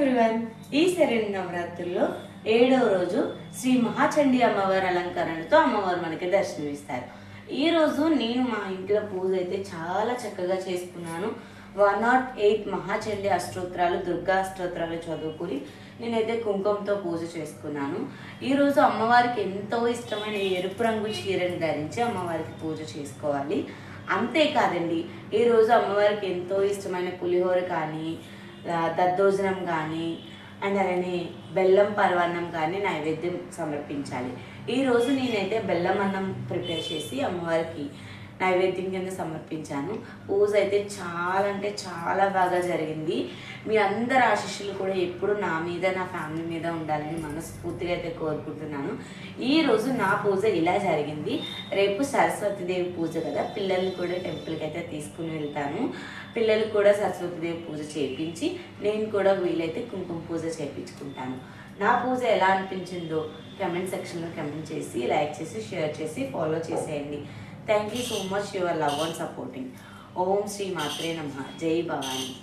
Everyone ఈ శరణి నవరాత్రుల్లో ఏడవ రోజు శ్రీ మహాచండి అమ్మవారి అలంకరణతో అమ్మవారు మనకి దర్శనమిస్తారు. ఈరోజు నేను మా ఇంట్లో పూజ అయితే చాలా చక్కగా చేసుకున్నాను. వన్ నాట్ ఎయిట్ మహాచండి అష్టోత్తరాలు దుర్గా అష్టోత్తరాలు చదువుకుని నేనైతే కుంకుమతో పూజ చేసుకున్నాను. ఈరోజు అమ్మవారికి ఎంతో ఇష్టమైన ఎరుపు రంగు చీరను ధరించి అమ్మవారికి పూజ చేసుకోవాలి. అంతేకాదండి ఈ రోజు అమ్మవారికి ఎంతో ఇష్టమైన పులిహోర కానీ దద్దోజనం కానీ అండ్ అలానే బెల్లం పరవాన్నం కానీ నైవేద్యం సమర్పించాలి. ఈరోజు నేనైతే బెల్లం అన్నం ప్రిపేర్ చేసి అమ్మవారికి నైవేద్యం కింద సమర్పించాను. పూజ అయితే చాలా అంటే చాలా బాగా జరిగింది. మీ అందరి ఆశీస్సులు కూడా ఎప్పుడు నా మీద నా ఫ్యామిలీ మీద ఉండాలని మనస్ఫూర్తిగా అయితే కోరుకుంటున్నాను. ఈ రోజు నా పూజ ఇలా జరిగింది. రేపు సరస్వతీదేవి పూజ కదా పిల్లల్ని కూడా టెంపుల్కి అయితే తీసుకుని వెళ్తాను. పిల్లలు కూడా సరస్వతీదేవి పూజ చేయించి నేను కూడా వీలైతే కుంకుమ పూజ చేయించుకుంటాను నా పూజ ఎలా అనిపించిందో కమెంట్ సెక్షన్లో కమెంట్ చేసి లైక్ చేసి షేర్ చేసి ఫాలో చేసేయండి. Thank you so much your love and supporting ओम श्री मात्रे नमः जय भवानी